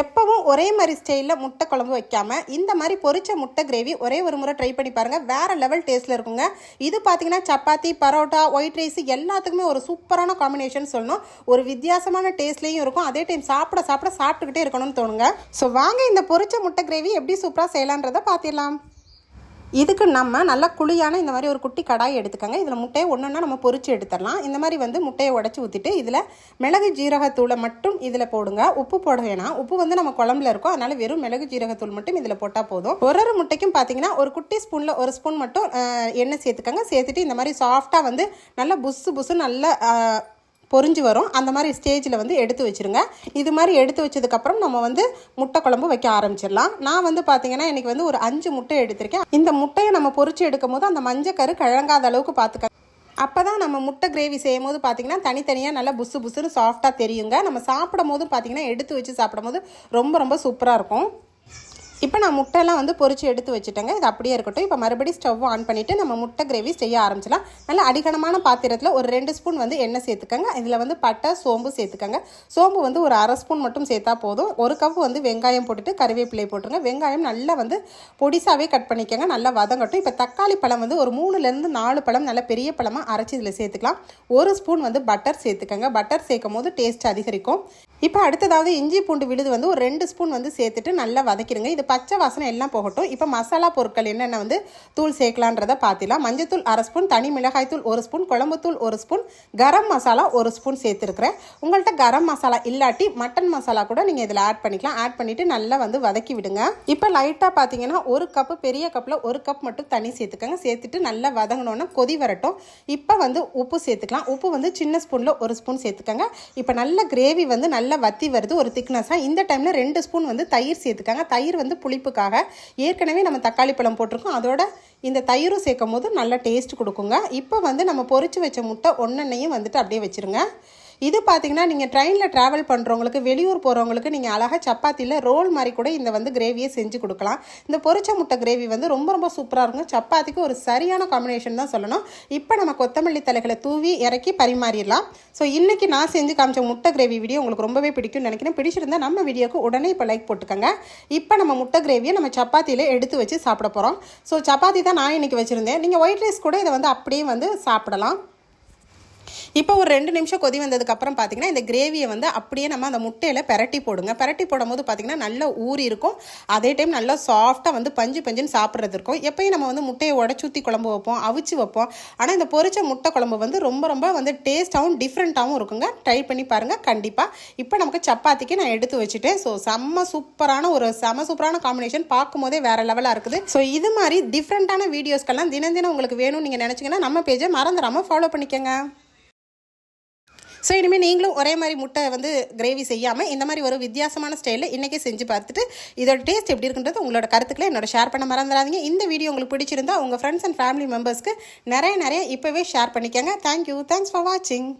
எப்பவும் ஒரே மாதிரி ஸ்டைலில் முட்டை குழம்பு வைக்காம இந்த மாதிரி பொரிச்ச முட்டை கிரேவி ஒரே ஒரு முறை ட்ரை பண்ணி பாருங்க. வேறு லெவல் டேஸ்ட்டில் இருக்குங்க. இது பார்த்தீங்கன்னா சப்பாத்தி பரோட்டா ஒயிட் ரைஸ் எல்லாத்துக்குமே ஒரு சூப்பரான காம்பினேஷன் சொல்லணும். ஒரு வித்தியாசமான டேஸ்ட்லேயும் இருக்கும். அதே டைம் சாப்பிட சாப்பிட சாப்பிட்டுக்கிட்டே இருக்கணும்னு தோணுங்க. ஸோ வாங்க இந்த பொரிச்ச முட்டை கிரேவி எப்படி சூப்பராக செய்யலான்றதை பார்த்திடலாம். இதுக்கு நம்ம நல்லா குழியான இந்த மாதிரி ஒரு குட்டி கடாய் எடுத்துக்கோங்க. இதில் முட்டையை ஒன்று ஒன்றா நம்ம பொறிச்சு எடுத்துடலாம். இந்த மாதிரி வந்து முட்டையை உடச்சி ஊற்றிட்டு இதில் மிளகு ஜீரகத்தூளை மட்டும் இதில் போடுங்க. உப்பு போட வேணாம். உப்பு வந்து நம்ம குழம்புல இருக்கும். அதனால வெறும் மிளகு ஜீரகத்தூள் மட்டும் இதில் போட்டால் போதும். ஒரு ஒரு முட்டைக்கும் பார்த்தீங்கன்னா ஒரு குட்டி ஸ்பூனில் ஒரு ஸ்பூன் மட்டும் எண்ணெய் சேர்த்துக்கோங்க. சேர்த்துட்டு இந்த மாதிரி சாஃப்டாக வந்து நல்லா புஸ்ஸு புஸ்ஸு நல்லா பொறிஞ்சு பொரிஞ்சு வரும். அந்த மாதிரி ஸ்டேஜில் வந்து எடுத்து வச்சுருங்க. இது மாதிரி எடுத்து வச்சதுக்கப்புறம் நம்ம வந்து முட்டை குழம்பு வைக்க ஆரம்பிச்சிடலாம். நான் வந்து பார்த்தீங்கன்னா இன்றைக்கி வந்து ஒரு அஞ்சு முட்டை எடுத்திருக்கேன். இந்த முட்டையை நம்ம பொறிச்சு எடுக்கும் போது அந்த மஞ்சக்கரு கழங்காத அளவுக்கு பார்த்துக்க அப்போ தான் நம்ம முட்டை கிரேவி செய்யும் போது பார்த்தீங்கன்னா தனித்தனியாக நல்லா புசு புசுன்னு சாஃப்டாக தெரியுங்க. நம்ம சாப்பிடும் போது பார்த்திங்கன்னா எடுத்து வச்சு சாப்பிடும் போது ரொம்ப ரொம்ப சூப்பராக இருக்கும். இப்போ நான் முட்டைலாம் வந்து பொறிச்சு எடுத்து வச்சுட்டேங்க. இது அப்படியே இருக்கட்டும். இப்போ மறுபடியும் ஸ்டவ் ஆன் பண்ணிவிட்டு நம்ம முட்டை கிரேவி செய்ய ஆரம்பிச்சிடலாம். நல்ல அடிகனமான பாத்திரத்தில் ஒரு ரெண்டு ஸ்பூன் வந்து எண்ணெய் சேர்த்துக்கங்க. இதில் வந்து பட்டை சோம்பு சேர்த்துக்கங்க. சோம்பு வந்து ஒரு அரை ஸ்பூன் மட்டும் சேர்த்தா போதும். ஒரு கப் வந்து வெங்காயம் போட்டுட்டு கருவேப்பிலை போட்டுருங்க. வெங்காயம் நல்லா வந்து பொடிசாவே கட் பண்ணிக்கோங்க. நல்லா வதங்கட்டும். இப்போ தக்காளி பழம் வந்து ஒரு மூணுலேருந்து நாலு பழம் நல்ல பெரிய பழமாக அரைச்சி இதில் சேர்த்துக்கலாம். ஒரு ஸ்பூன் வந்து பட்டர் சேர்த்துக்கங்க. பட்டர் சேர்க்கும் போது டேஸ்ட் அதிகரிக்கும். இப்போ அடுத்ததாவது இஞ்சி பூண்டு விழுது வந்து ஒரு ரெண்டு ஸ்பூன் வந்து சேர்த்துட்டு நல்லா வதக்கிடுங்க. இது பச்சை வாசனை எல்லாம் போகட்டும். இப்போ மசாலா பொருட்கள் என்னென்ன வந்து தூள் சேர்க்கலான்றதை பார்த்திடலாம். மஞ்சத்தூள் அரை ஸ்பூன் தனி மிளகாய் தூள் ஒரு ஸ்பூன் குழம்புத்தூள் ஒரு ஸ்பூன் கரம் மசாலா ஒரு ஸ்பூன் சேர்த்துருக்குறேன். உங்கள்கிட்ட கரம் மசாலா இல்லாட்டி மட்டன் மசாலா கூட நீங்கள் இதில் ஆட் பண்ணிக்கலாம். ஆட் பண்ணிவிட்டு நல்லா வந்து வதக்கி விடுங்க. இப்போ லைட்டாக பார்த்தீங்கன்னா ஒரு கப்பு பெரிய கப்பில் ஒரு கப் மட்டும் தண்ணி சேர்த்துக்கோங்க. சேர்த்துட்டு நல்லா வதங்கினோன்னா கொதி வரட்டும். இப்போ வந்து உப்பு சேர்த்துக்கலாம். உப்பு வந்து சின்ன ஸ்பூனில் ஒரு ஸ்பூன் சேர்த்துக்கங்க. இப்போ நல்ல கிரேவி வந்து நல்லா வத்தி வருது ஒரு திக்னஸாக இந்த டைமில் ரெண்டு ஸ்பூன் வந்து தயிர் சேர்த்துக்காங்க. தயிர் வந்து புளிப்புக்காக ஏற்கனவே நம்ம தக்காளி பழம் போட்டிருக்கோம். அதோட இந்த தயிரும் சேர்க்கும் போது நல்ல டேஸ்ட் கொடுக்குங்க. இப்போ வந்து நம்ம பொறிச்சு வச்ச முட்டை ஒன்றெண்ணையும் வந்துட்டு அப்படியே வச்சுருங்க. இது பார்த்தீங்கன்னா நீங்கள் ட்ரெயினில் ட்ராவல் பண்ணுறவங்களுக்கு வெளியூர் போகிறவங்களுக்கு நீங்கள் அழகாக சப்பாத்தியில் ரோல் மாதிரி கூட இந்த வந்து கிரேவியை செஞ்சு கொடுக்கலாம். இந்த பொரிச்ச முட்டை கிரேவி வந்து ரொம்ப ரொம்ப சூப்பராக இருக்கும். சப்பாத்திக்கு ஒரு சரியான காம்பினேஷன் தான் சொல்லணும். இப்போ நம்ம கொத்தமல்லி தலைகளை தூவி இறக்கி பரிமாறிடலாம். ஸோ இன்றைக்கி நான் செஞ்சு காமிச்ச முட்டை கிரேவி வீடியோ உங்களுக்கு ரொம்பவே பிடிக்கும்னு நினைக்கிறேன். பிடிச்சிருந்தா நம்ம வீடியோக்கு உடனே இப்போ லைக் போட்டுக்கோங்க. இப்போ நம்ம முட்டை கிரேவியை நம்ம சப்பாத்தியில் எடுத்து வச்சு சாப்பிட போகிறோம் ஸோ சப்பாத்தி தான் நான் இன்றைக்கி வச்சுருந்தேன். நீங்கள் ஒயிட் ரைஸ் கூட இதை வந்து அப்படியே வந்து சாப்பிடலாம். இப்போ ஒரு ரெண்டு நிமிஷம் கொதி வந்ததுக்கு அப்புறம் பார்த்தீங்கன்னா இந்த கிரேவியை வந்து அப்படியே நம்ம அந்த முட்டையில் பெரட்டி போடுங்க. பெரட்டி போடும்போது பார்த்தீங்கன்னா நல்ல ஊறி இருக்கும். அதே டைம் நல்லா சாஃப்டாக வந்து பஞ்சு பஞ்சுன்னு சாப்பிட்றது இருக்கும். எப்பயும் நம்ம வந்து முட்டையை உடச்சூத்தி குழம்பு வைப்போம் அவிச்சு வைப்போம். ஆனால் இந்த பொரிச்ச முட்டை குழம்பு வந்து ரொம்ப ரொம்ப வந்து டேஸ்ட்டாகவும் டிஃப்ரெண்ட்டாகவும் இருக்குங்க. ட்ரை பண்ணி பாருங்கள் கண்டிப்பாக இப்போ நமக்கு சப்பாத்திக்கு நான் எடுத்து வச்சுட்டேன். ஸோ செம்ம சூப்பரான ஒரு செம சூப்பரான காம்பினேஷன் பார்க்கும்போதே வேறு லெவலாக இருக்குது. ஸோ இது மாதிரி டிஃப்ரெண்ட்டான வீடியோஸ்க்கெல்லாம் தினம் தினம் உங்களுக்கு வேணும்னு நீங்கள் நினச்சிங்கன்னா நம்ம பேஜை மறந்துடாமல் ஃபாலோ பண்ணிக்கோங்க. ஸோ இனிமேல் நீங்களும் ஒரே மாதிரி முட்டை வந்து கிரேவி செய்யாமல் இந்த மாதிரி ஒரு வித்தியாசமான ஸ்டைலில் இன்றைக்கே செஞ்சு பார்த்துட்டு இதோட டேஸ்ட் எப்படி இருக்குன்றது உங்களோட கருத்துக்களை என்னோட ஷேர் பண்ண மறந்துடாதீங்க. இந்த வீடியோ உங்களுக்கு பிடிச்சிருந்தா உங்கள் ஃப்ரெண்ட்ஸ் அண்ட் ஃபேமிலி மெம்பர்ஸ்க்கு நிறைய நிறைய இப்போவே ஷேர் பண்ணிக்கோங்க. தேங்க்யூ தேங்க்ஸ் ஃபார் வாட்சிங்